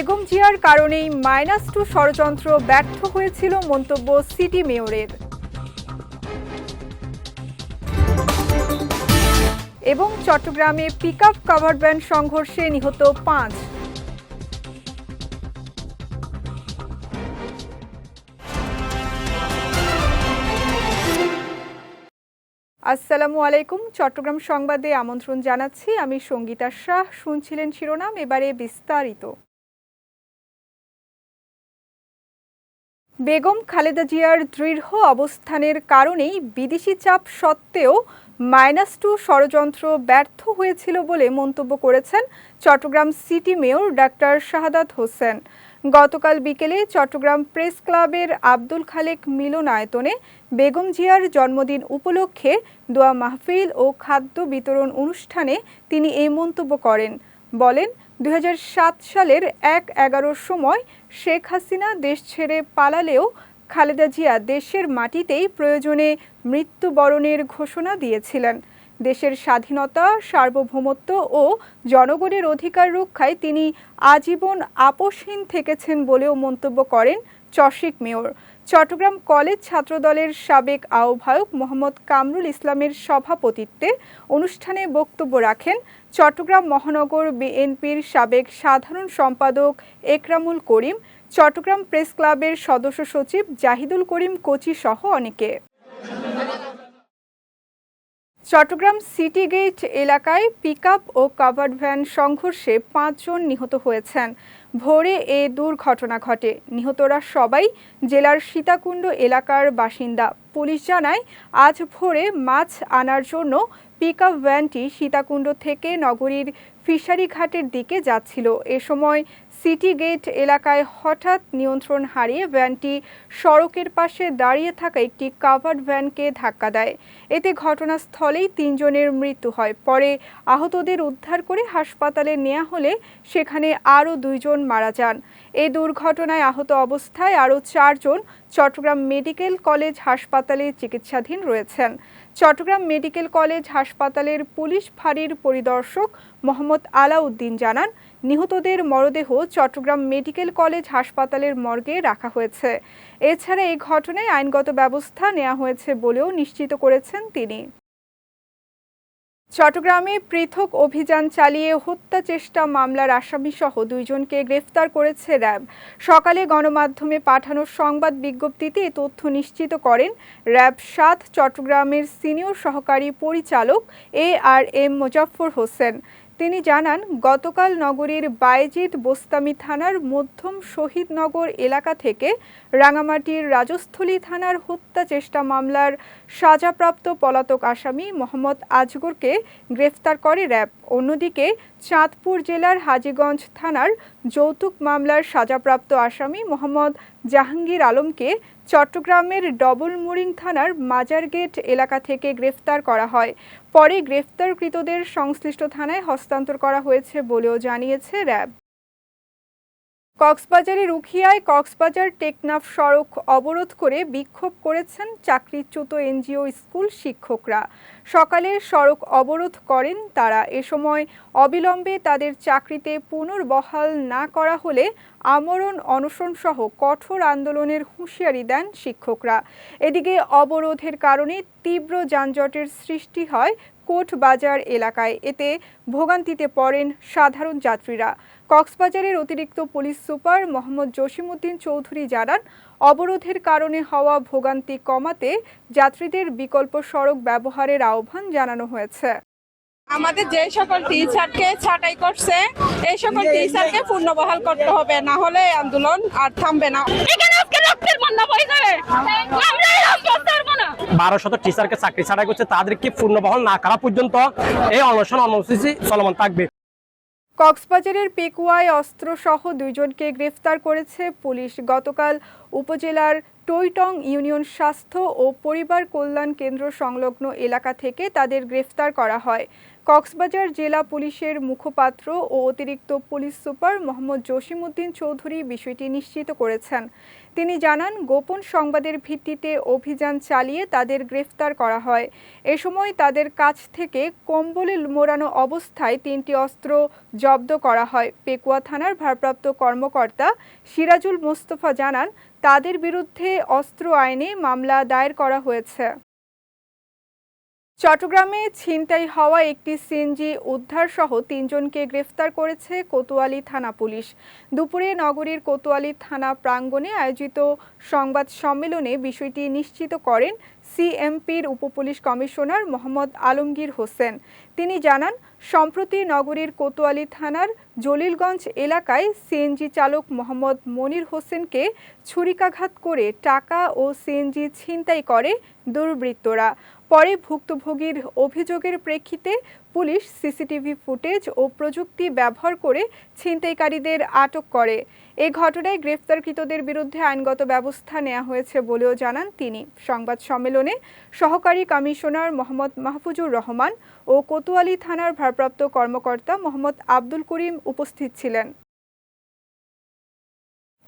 বেগম জিয়ার কারণেই minus two ষড়যন্ত্র ব্যর্থ হয়েছিল মন্তব্য সিটি মেয়রের। এবং চট্টগ্রামে পিকআপ কাভার ভ্যান সংঘর্ষে নিহত পাঁচ। আসসালামু আলাইকুম। চট্টগ্রাম সংবাদে আমন্ত্রণ জানাচ্ছি। আমি সঙ্গীতা শাহ। শুনছিলেন শিরোনাম, এবারে বিস্তারিত। বেগম খালেদা জিয়ার দৃঢ় অবস্থানের কারণেই বিদেশি চাপ সত্ত্বেও মাইনাস টু ষড়যন্ত্র ব্যর্থ হয়েছিল বলে মন্তব্য করেছেন Chittagong city mayor doctor Shahadat Hossain. গতকাল বিকেলে চট্টগ্রাম প্রেস ক্লাবের আব্দুল খালেক মিলনায়তনে বেগম জিয়ার জন্মদিন উপলক্ষে দোয়া মাহফিল ও খাদ্য বিতরণ অনুষ্ঠানে তিনি এই মন্তব্য করেন। বলেন দুই হাজার সাত সালের এক এগারোর সময় শেখ হাসিনা দেশ ছেড়ে পালালেও খালেদা জিয়া দেশের মাটিতেই প্রয়োজনে মৃত্যুবরণের ঘোষণা দিয়েছিলেন। দেশের স্বাধীনতা, সার্বভৌমত্ব ও জনগণের অধিকার রক্ষায় তিনি আজীবন আপোষহীন থেকেছেন বলেও মন্তব্য করেন চশিক মেয়র। চট্টগ্রাম কলেজ ছাত্রদলের সাবেক আহ্বায়ক মোহাম্মদ কামরুল ইসলামের সভাপতিত্বে অনুষ্ঠানে বক্তব্য রাখেন চট্টগ্রাম মহানগর বিএনপির সাবেক সাধারণ সম্পাদক একরামুল করিম, চট্টগ্রাম প্রেস ক্লাবের সদস্য সচিব জাহিদুল করিম কোচি সহ অনেকে। চট্টগ্রাম সিটি গেট এলাকায় পিকআপ ও কাভার্ড ভ্যান সংঘর্ষে পাঁচজন নিহত হয়েছেন। ভোরে এ দুর্ঘটনা ঘটে। নিহতরা সবাই জেলার সীতাকুণ্ড এলাকার বাসিন্দা। পুলিশ জানায়, আজ ভোরে মাছ আনার জন্য পিকআপ ভ্যানটি সীতাকুণ্ড থেকে নগরীর ফিশারি ঘাটের দিকে যাচ্ছিল। এ সময় সিটি গেট এলাকায় হঠাৎ নিয়ন্ত্রণ হারিয়ে ভ্যানটি সড়কের পাশে দাঁড়িয়ে থাকা একটি কাভার্ড ভ্যানকে ধাক্কা দেয়। এতে ঘটনাস্থলেই তিনজনের মৃত্যু হয়। পরে আহতদের উদ্ধার করে হাসপাতালে নেওয়া হলে সেখানে আরও দুইজন মারা যান। এই দুর্ঘটনায় আহত অবস্থায় আরও চারজন চট্টগ্রাম মেডিকেল কলেজ হাসপাতালে চিকিৎসাধীন রয়েছেন। চট্টগ্রাম মেডিকেল কলেজ হাসপাতালের পুলিশ ফাঁড়ির পরিদর্শক মোহাম্মদ আলাউদ্দিন জানান, নিহতদের মরদেহ চট্টগ্রাম মেডিকেল কলেজ হাসপাতালের মর্গে রাখা হয়েছে। এছাড়া এই ঘটনায় আইনগত ব্যবস্থা নেওয়া হয়েছে বলেও নিশ্চিত করেছেন তিনি। চট্টগ্রামে পৃথক অভিযান চালিয়ে হত্যা চেষ্টা মামলার আসামিসহ দুইজনকে গ্রেফতার করেছে র্যাব। সকালে গণমাধ্যমে পাঠানো সংবাদ বিজ্ঞপ্তিতে এ তথ্য নিশ্চিত করেন র্যাব সাত চট্টগ্রামের সিনিয়র সহকারী পরিচালক A R M Mozaffar Hossain. তিনি জানান, গতকাল নগরীর বায়েজিদ বোস্তামি থানার মধ্যম শহীদনগর এলাকা থেকে রাঙামাটির রাজস্থলী থানার হত্যা চেষ্টা মামলার সাজাপ্রাপ্ত পলাতক আসামি মোহাম্মদ আজগরকে গ্রেফতার করে র্যাব। অন্যদিকে চাঁদপুর জেলার হাজীগঞ্জ থানার যৌতুক মামলার সাজাপ্রাপ্ত আসামি মোহাম্মদ জাহাঙ্গীর আলমকে চট্টগ্রামের ডবলমুরিং থানার মাজারগেট এলাকা থেকে গ্রেফতার করা হয়। পরে গ্রেফতারকৃতদের সংশ্লিষ্ট থানায় হস্তান্তর করা হয়েছে বলেও জানিয়েছে র্যাব। কক্সবাজারের উখিয়ায় কক্সবাজার টেকনাফ সড়ক অবরোধ করে বিক্ষোভ করেছেন চাকরিচ্যুত এনজিও স্কুল শিক্ষকরা। সকালে সড়ক অবরোধ করেন তারা। এ সময় অবিলম্বে তাদের চাকরিতে পুনর্বহাল না করা হলে আমরণ অনশন সহ কঠোর আন্দোলনের হুঁশিয়ারি দেন শিক্ষকরা। এদিকে অবরোধের কারণে তীব্র যানজটের সৃষ্টি হয় কোটবাজার এলাকায়। এতে ভোগান্তিতে পড়েন সাধারণ যাত্রীরা। কক্সবাজারের অতিরিক্ত পুলিশ সুপার মোহাম্মদ জসিমউদ্দিন চৌধুরী জানান অবরোধের কারণে হওয়া ভোগান্তি কমাতে যাত্রীদের বিকল্প সড়ক ব্যবহারের আহ্বান জানানো হয়েছে। আমাদের যে সকল টিচারকে ছাঁটাই করছে এই সকল টিচারকে পূর্ণবহাল করতে হবে না হলে আন্দোলন আর থামবে না। এখানে আজকে রক্তের বন্যা বয়ে যাবে আমরা এরকম করতে পারব না। বারো শত টিচারকে চাকরি ছাড়াই করছে তাদেরকে পূর্ণবহল না করা পর্যন্ত এই অনশন কর্মসূচি চলমান থাকবে। কক্সবাজারের পেকুয়ায় অস্ত্রসহ দুইজনকে গ্রেফতার করেছে পুলিশ। গতকাল উপজেলার টইটং ইউনিয়ন স্বাস্থ্য ও পরিবার কল্যাণ কেন্দ্র সংলগ্ন এলাকা থেকে তাদের গ্রেফতার করা হয়। কক্সবাজার জেলা পুলিশের মুখপাত্র ও অতিরিক্ত পুলিশ সুপার মোহাম্মদ জসিমউদ্দিন চৌধুরী বিষয়টি নিশ্চিত করেছেন। তিনি জানান, গোপন সংবাদের ভিত্তিতে অভিযান চালিয়ে তাদের গ্রেফতার করা হয়। এ সময় তাদের কাছ থেকে কম্বলে মোড়ানো অবস্থায় তিনটি অস্ত্র জব্দ করা হয়। পেকুয়া থানার ভারপ্রাপ্ত কর্মকর্তা সিরাজুল মোস্তফা জানান, তাদের বিরুদ্ধে অস্ত্র আইনে মামলা দায়ের করা হয়েছে। চট্টগ্রামে ছিনতাই হওয়া একটি সিএনজি উদ্ধার সহ তিনজনকে গ্রেফতার করেছে কোতোয়ালি থানা পুলিশ। দুপুরে নগরীর কোতোয়ালি থানা প্রাঙ্গণে আয়োজিত সংবাদ সম্মেলনে বিষয়টি নিশ্চিত করেন সিএমপির উপপুলিশ কমিশনার মোহাম্মদ আলমগীর হোসেন। তিনি জানান, সম্প্রতি নগরীর কোতোয়ালি থানার জলিলগঞ্জ এলাকায় সিএনজি চালক মোহাম্মদ মনির হোসেনকে ছুরিকাঘাত করে টাকা ও সিএনজি ছিনতাই করে দুর্বৃত্তরা। পরে ভুক্তভোগীর অভিযোগের প্রেক্ষিতে পুলিশ সিসিটিভি ফুটেজ ও প্রযুক্তি ব্যবহার করে ছিনতাইকারীদের আটক করে। এ ঘটনায় গ্রেফতারকৃতদের বিরুদ্ধে আইনগত ব্যবস্থা নেওয়া হয়েছে বলেও জানান তিনি। সংবাদ সম্মেলনে সহকারী কমিশনার মোহাম্মদ মাহফুজুর রহমান ও কোতোয়ালি থানার ভারপ্রাপ্ত কর্মকর্তা মোহাম্মদ আব্দুল করিম উপস্থিত ছিলেন।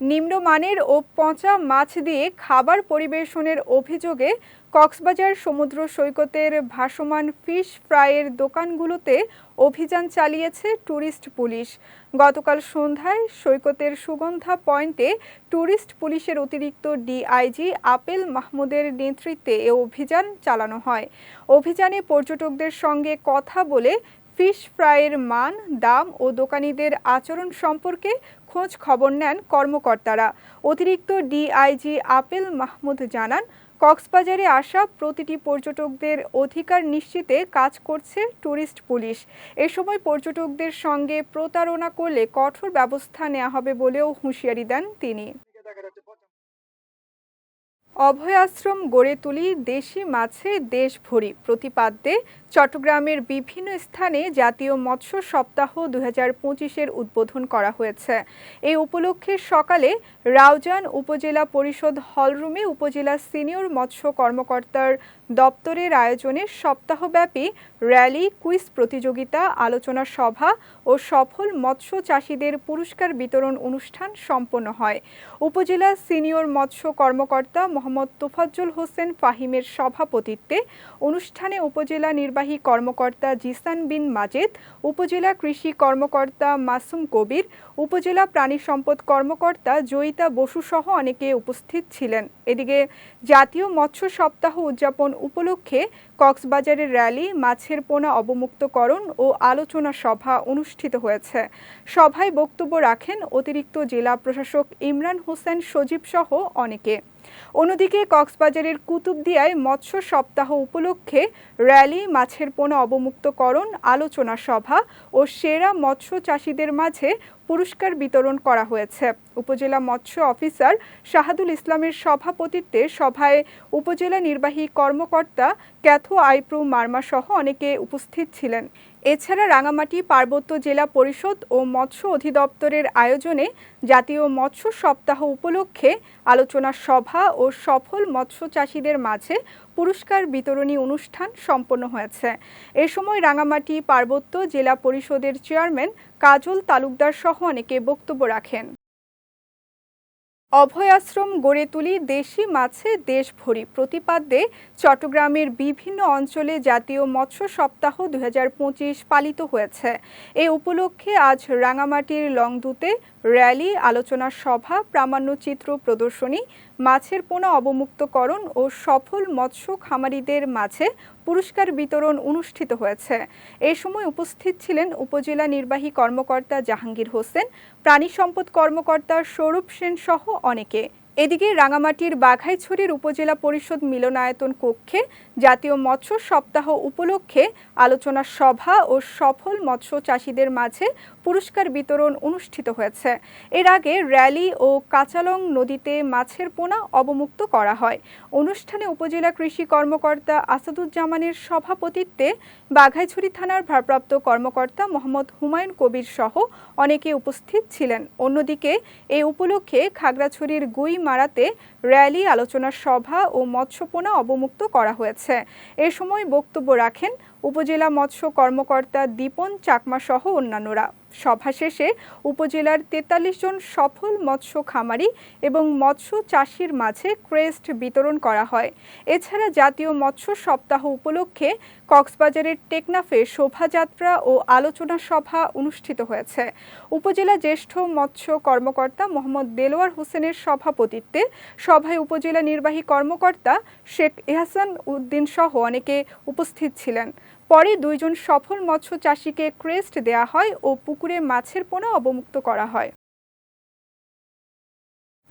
নিম্নমানের ও পচা মাছ দিয়ে খাবার পরিবেশনের অভিযোগে কক্সবাজার সমুদ্র সৈকতের ভাসমান ফিশ ফ্রাইয়ের দোকানগুলোতে অভিযান চালিয়েছে ট্যুরিস্ট পুলিশ। গতকাল সন্ধ্যায় সৈকতের সুগন্ধা পয়েন্টে ট্যুরিস্ট পুলিশের অতিরিক্ত ডিআইজি আপেল মাহমুদের নেতৃত্বে এ অভিযান চালানো হয়। অভিযানে পর্যটকদের সঙ্গে কথা বলে ফিশ ফ্রাইয়ের মান, দাম ও দোকানীদের আচরণ সম্পর্কে খোঁজ খবর নেন কর্মকর্তারা। অতিরিক্ত ডিআইজি আপেল মাহমুদ জানান, কক্সবাজারে আসা প্রতিটি পর্যটকদের অধিকার নিশ্চিতে কাজ করছে ট্যুরিস্ট পুলিশ। এ সময় পর্যটকদের সঙ্গে প্রতারণা করলে কঠোর ব্যবস্থা নেওয়া হবে বলেও হুঁশিয়ারি দেন তিনি। অভয় আশ্রম গড়ে তুলি দেশি মাছে দেশ ভরি প্রতিপাদ্যে চট্টগ্রামের বিভিন্ন স্থানে জাতীয় মৎস্য সপ্তাহ দু হাজার পঁচিশের উদ্বোধন করা হয়েছে। এই উপলক্ষে সকালে রাউজান উপজেলা পরিষদ হলরুমে উপজেলা সিনিয়র মৎস্য কর্মকর্তার দপ্তরের আয়োজনে সপ্তাহব্যাপী র্যালি, কুইজ প্রতিযোগিতা, আলোচনা সভা ও সফল মৎস্য চাষিদের পুরস্কার বিতরণ অনুষ্ঠান সম্পন্ন হয়। উপজেলা সিনিয়র মৎস্য কর্মকর্তা মোহাম্মদ তোফাজ্জল হোসেন ফাহিমের সভাপতিত্বে অনুষ্ঠানে উপজেলা নির্বাহী কর্মকর্তা জিসান বিন মাজেদ, উপজেলা কৃষি কর্মকর্তা মাসুম কবির, উপজেলা প্রাণী সম্পদ কর্মকর্তা জয়িতা বসু সহ অনেকে উপস্থিত ছিলেন। এদিকে জাতীয় মৎস্য সপ্তাহ উদযাপন উপলক্ষে কক্সবাজারের র্যালি, মাছের পোনা অবমুক্তকরণ ও আলোচনা সভা অনুষ্ঠিত হয়েছে। সভায় বক্তব্য রাখেন অতিরিক্ত জেলা প্রশাসক ইমরান হোসেন সজীব সহ অনেকে। অন্যদিকে কক্সবাজারের কুতুবদিয়ায় মৎস্য সপ্তাহ উপলক্ষে র্যালি, মাছের পোনা অবমুক্তকরণ, আলোচনা সভা ও সেরা মৎস্য চাষিদের মাঝে পুরস্কার বিতরণ করা হয়েছে। উপজেলা মৎস্য অফিসার শাহাদুল ইসলামের সভাপতিত্বে সভায় উপজেলা নির্বাহী কর্মকর্তা ক্যাথো আইপ্রু মার্মা সহ অনেকে উপস্থিত ছিলেন। এছাড়া রাঙামাটি, পার্বত্য জেলা পরিষদ ও মৎস্য অধিদপ্তরের আয়োজনে জাতীয় মৎস্য সপ্তাহ উপলক্ষে আলোচনা সভা ও সফল মৎস্য চাষিদের মাঝে পুরস্কার বিতরণী অনুষ্ঠান সম্পন্ন হয়েছে। এ সময় রাঙামাটি, পার্বত্য জেলা পরিষদের চেয়ারম্যান কাজল তালুকদার সহ অনেকে বক্তব্য রাখেন। অভয় আশ্রম গড়ে তুলি দেশি মাছে দেশ ভরি প্রতিপাদ্যে চট্টগ্রামের বিভিন্ন অঞ্চলে জাতীয় মৎস্য সপ্তাহ দুই হাজার পঁচিশ পালিত হয়েছে। এ উপলক্ষে আজ রাঙামাটির লংদুতে র্যালি, আলোচনা সভা, প্রামাণ্যচিত্র প্রদর্শনী মাছের পোনা অবমুক্তকরণ ও সফল মৎস্য খামারিদের মাঝে পুরস্কার বিতরণ অনুষ্ঠিত হয়েছে। এ সময় উপস্থিত ছিলেন উপজেলা নির্বাহী কর্মকর্তা জাহাঙ্গীর হোসেন, প্রাণী সম্পদ কর্মকর্তা সৌরভ সেন সহ অনেকে। এদিকে রাঙামাটির বাঘাইছড়ির উপজেলা পরিষদ মিলনায়তন কক্ষে জাতীয় মৎস্য সপ্তাহ উপলক্ষে আলোচনা সভা ও সফল মৎস্য চাষিদের মাঝে পুরস্কার বিতরণ অনুষ্ঠিত হয়েছে। এর আগে র্যালি ও কাঁচালং নদীতে মাছের পোনা অবমুক্ত করা হয়। অনুষ্ঠানে উপজেলা কৃষি কর্মকর্তা আসাদুজ্জামানের সভাপতিত্বে বাঘাইছড়ি থানার ভারপ্রাপ্ত কর্মকর্তা মোহাম্মদ হুমায়ুন কবির সহ অনেকে উপস্থিত ছিলেন। অন্যদিকে এই উপলক্ষে খাগড়াছড়ির গুই মারাতে র্যালি, আলোচনা সভা ও মৎস্যপোনা অবমুক্ত করা হয়েছে। এ সময় বক্তব্য রাখেন উপজেলা মৎস্য কর্মকর্তা দীপন চাকমা সহ অন্যান্যরা। সভা শেষে উপজেলার তেতাল্লিশ জন সফল মৎস্য খামারি এবং মৎস্য চাষির মাঝে ক্রেস্ট বিতরণ করা হয়। এছাড়া জাতীয় মৎস্য সপ্তাহ উপলক্ষে কক্সবাজারের টেকনাফে শোভাযাত্রা ও আলোচনা সভা অনুষ্ঠিত হয়েছে। উপজেলা জ্যেষ্ঠ মৎস্য কর্মকর্তা মোহাম্মদ দেলোয়ার হোসেনের সভাপতিত্বে সভায় উপজেলা নির্বাহী কর্মকর্তা শেখ এহসান উদ্দিন সহ অনেকে উপস্থিত ছিলেন। পরে দুইজন সফল মৎস্য চাষিকে ক্রেস্ট দেয়া হয় ও পুকুরে মাছের পোনা অবমুক্ত করা হয়।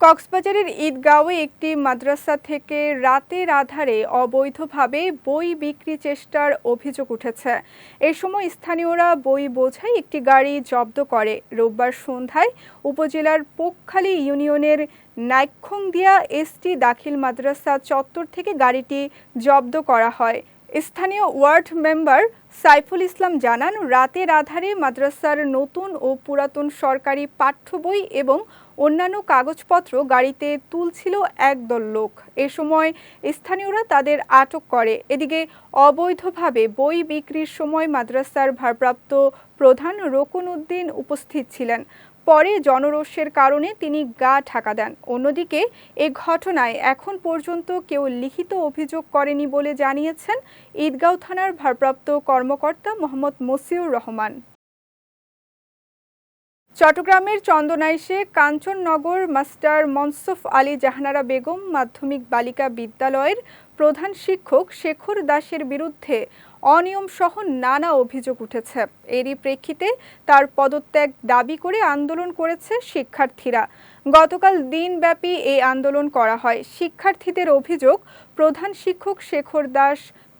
কক্সবাজারের ঈদগাঁওয়ে একটি মাদ্রাসা থেকে রাতের আধারে অবৈধভাবে বই বিক্রি চেষ্টার অভিযোগ উঠেছে। এ সময় স্থানীয়রা বই বোঝাই একটি গাড়ি জব্দ করে। রোববার সন্ধ্যায় উপজেলার পোকখালী ইউনিয়নের নাইক্ষংদিয়া এসটি দাখিল মাদ্রাসা চত্বর থেকে গাড়িটি জব্দ করা হয়। স্থানীয় ওয়ার্ড মেম্বার সাইফুল ইসলাম জানান, রাতের আধারে মাদ্রাসার নতুন ও পুরাতন সরকারি পাঠ্য বই এবং অন্যান্য কাগজপত্র গাড়িতে তুলছিল একদল লোক। এ সময় স্থানীয়রা তাদের আটক করে। এদিকে অবৈধভাবে বই বিক্রির সময় মাদ্রাসার ভারপ্রাপ্ত প্রধান রকুন উদ্দিন উপস্থিত ছিলেন। পরে জনরোষের কারণে তিনি গা ঢাকা দেন। অন্যদিকে, এ ঘটনায় এখন পর্যন্ত কেউ লিখিত অভিযোগ করেনি বলে জানিয়েছেন ঈদগাঁও থানার ভারপ্রাপ্ত কর্মকর্তা মোহাম্মদ মসিউর রহমান। চট্টগ্রামের চন্দনাইশে কাঞ্চননগর মাস্টার মনসুফ আলী জাহানারা বেগম মাধ্যমিক বালিকা বিদ্যালয়ের প্রধান শিক্ষক শেখর দাসের বিরুদ্ধে অনিয়ম সহ নানা অভিযোগ উঠেছে। এরই প্রেক্ষিতে তার পদত্যাগ দাবি করে আন্দোলন করেছে শিক্ষার্থীরা। গতকাল দিনব্যাপী এই আন্দোলন করা হয়। শিক্ষার্থীদের অভিযোগ, প্রধান শিক্ষক শেখর দাস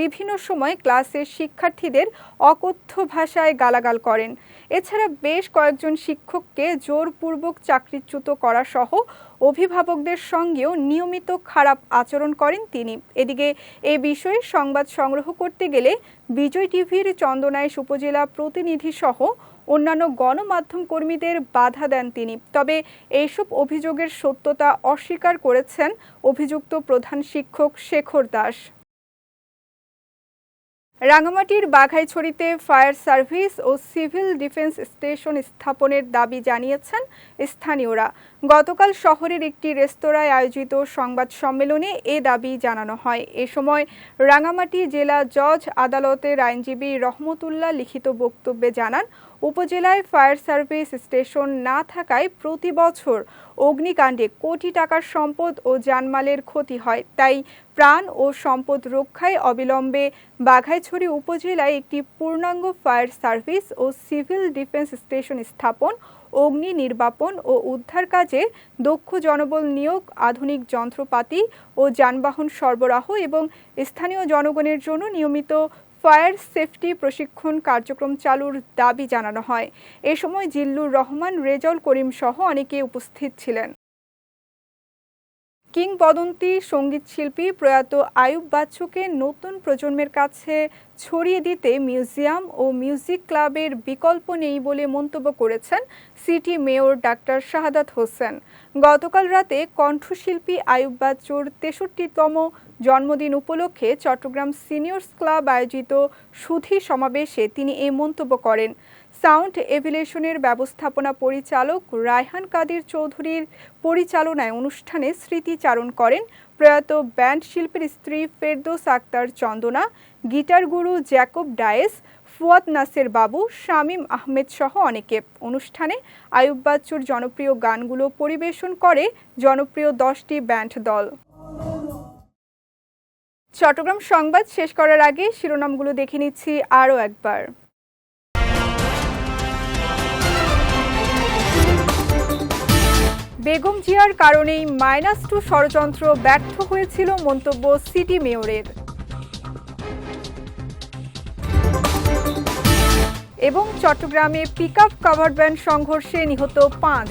বিভিন্ন সময় ক্লাসের শিক্ষার্থীদের অকথ্য ভাষায় গালাগাল করেন। এছাড়া বেশ কয়েকজন শিক্ষককে জোরপূর্বক চাকরিচ্যুত করা সহ অভিভাবকদের সঙ্গেও নিয়মিত খারাপ আচরণ করেন তিনি। এদিকে এ বিষয়ে সংবাদ সংগ্রহ করতে গেলে বিজয় টিভির চন্দনাইশ উপজেলা প্রতিনিধি সহ অন্যান্য গণমাধ্যম কর্মীদের বাধা দেন তিনি। তবে এইসব অভিযোগের সত্যতা অস্বীকার করেছেন অভিযুক্ত প্রধান শিক্ষক শেখর দাস। রাঙামাটির বাঘাইছড়িতে ফায়ার সার্ভিস ও সিভিল ডিফেন্স স্টেশন স্থাপনের দাবি জানিয়েছেন স্থানীয়রা। গতকাল শহরের একটি রেস্তোরাঁয় আয়োজিত সংবাদ সম্মেলনে এ দাবি জানানো হয়। এ সময় রাঙামাটি জেলা জজ, আদালতের আইনজীবী রহমতুল্লাহ লিখিত বক্তব্যে জানান উপজেলায় ফায়ার সার্ভিস স্টেশন না থাকায় প্রতি বছর অগ্নিকাণ্ডে কোটি টাকার সম্পদ ও জানমালের ক্ষতি হয়। তাই প্রাণ ও সম্পদ রক্ষায় অবিলম্বে বাঘাইছড়ি উপজেলায় একটি পূর্ণাঙ্গ ফায়ার সার্ভিস ও সিভিল ডিফেন্স স্টেশন স্থাপন, অগ্নি নির্বাপন ও উদ্ধার কাজে দক্ষ জনবল নিয়োগ, আধুনিক যন্ত্রপাতি ও যানবাহন সরবরাহ এবং স্থানীয় জনগণের জন্য নিয়মিত ফায়ার সেফটি প্রশিক্ষণ কার্যক্রম চালুর দাবি জানানো হয়। এ সময় জিল্লুর রহমান রেজাউল করিম সহ অনেকে উপস্থিত ছিলেন। কিংবদন্তি সংগীত শিল্পী প্রয়াত আয়ুব বাচ্চুকে নতুন প্রজন্মের কাছে ছড়িয়ে দিতে মিউজিয়াম ও মিউজিক ক্লাবের বিকল্প নেই বলে মন্তব্য করেছেন city mayor doctor Shahadat Hossain. গতকাল রাতে কণ্ঠশিল্পী আয়ুব বাচ্চুর তেষট্টিতম জন্মদিন উপলক্ষে চট্টগ্রাম সিনিয়র্স ক্লাব আয়োজিত সুধী সমাবেশে তিনি এই মন্তব্য করেন। সাউন্ড এভিলেশনের ব্যবস্থাপনা পরিচালক রায়হান কাদির চৌধুরীর পরিচালনায় অনুষ্ঠানে স্মৃতিচারণ করেন প্রয়াত ব্যান্ড শিল্পীর স্ত্রী ফেরদোস আক্তার চন্দনা, গিটার গুরু জ্যাকব ডায়েস, ফুয়াদ নাসের বাবু, শামীম আহমেদ সহ অনেকে। অনুষ্ঠানে আয়ুব বাচ্চুর জনপ্রিয় গানগুলো পরিবেশন করে জনপ্রিয় দশটি ব্যান্ড দল। চট্টগ্রাম সংবাদ শেষ করার আগে শিরোনামগুলো দেখে নিচ্ছি আরও একবার। বেগম জিয়ার কারণেই মাইনাস টু ষড়যন্ত্র ব্যর্থ হয়েছিল মন্তব্য সিটি মেয়রের। এবং চট্টগ্রামে পিকআপ কাভার ভ্যান সংঘর্ষে নিহত পাঁচ।